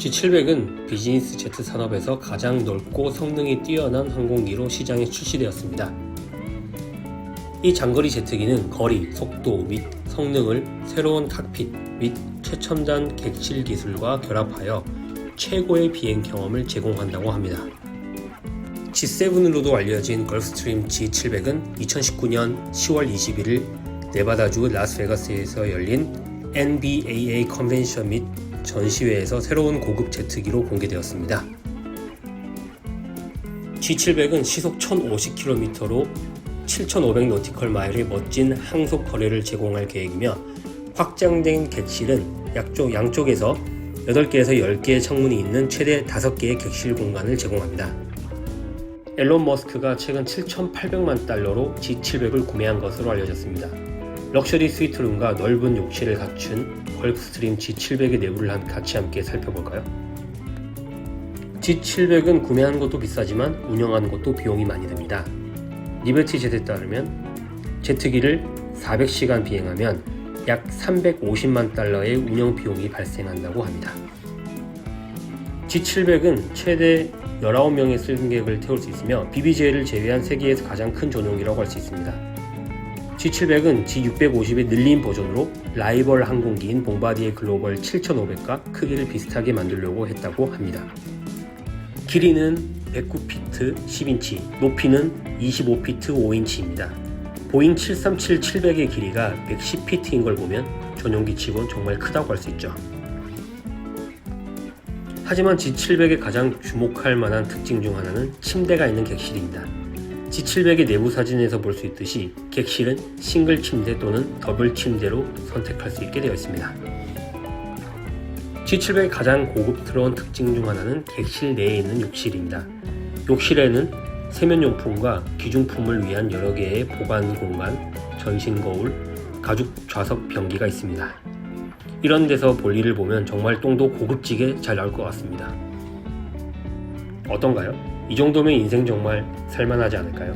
G700은 비즈니스 제트 산업에서 가장 넓고 성능이 뛰어난 항공기로 시장에 출시되었습니다. 이 장거리 제트기는 거리, 속도 및 성능을 새로운 칵핏 및 최첨단 객실 기술과 결합하여 최고의 비행 경험을 제공한다고 합니다. G7으로도 알려진 걸프스트림 G700은 2019년 10월 21일 네바다주 라스베가스에서 열린 NBAA 컨벤션 및 전시회에서 새로운 고급 제트기로 공개되었습니다. G700은 시속 1050km로 7,500 노티컬 마일의 멋진 항속 거리를 제공할 계획이며 확장된 객실은 양쪽, 양쪽에서 8개에서 10개의 창문이 있는 최대 5개의 객실 공간을 제공합니다. 앨런 머스크가 최근 7,800만 달러로 G700을 구매한 것으로 알려졌습니다. 럭셔리 스위트룸과 넓은 욕실을 갖춘 걸프스트림 G700의 내부를 한- 같이 함께 살펴볼까요? G700은 구매하는 것도 비싸지만 운영하는 것도 비용이 많이 듭니다. 리버티 제트에 따르면 제트기를 400시간 비행하면 약 350만 달러의 운영 비용이 발생한다고 합니다. G700은 최대 19명의 승객을 태울 수 있으며 BBJ를 제외한 세계에서 가장 큰 전용기라고 할 수 있습니다. G700은 G650의 늘린 버전으로 라이벌 항공기인 bombardier 글로벌 7500과 크기를 비슷하게 만들려고 했다고 합니다. 길이는 109피트 10인치, 높이는 25피트 5인치입니다. 보잉 737-700의 길이가 110피트인 걸 보면 전용기 치곤 정말 크다고 할 수 있죠. 하지만 G700의 가장 주목할 만한 특징 중 하나는 침대가 있는 객실입니다. G700의 내부 사진에서 볼 수 있듯이 객실은 싱글 침대 또는 더블 침대로 선택할 수 있게 되어 있습니다. G700의 가장 고급스러운 특징 중 하나는 객실 내에 있는 욕실입니다. 욕실에는 세면용품과 기중품을 위한 여러 개의 보관 공간, 전신 거울, 가죽 좌석 변기가 있습니다. 이런 데서 볼일을 보면 정말 똥도 고급지게 잘 나올 것 같습니다. 어떤가요? 이 정도면 인생 정말 살만하지 않을까요?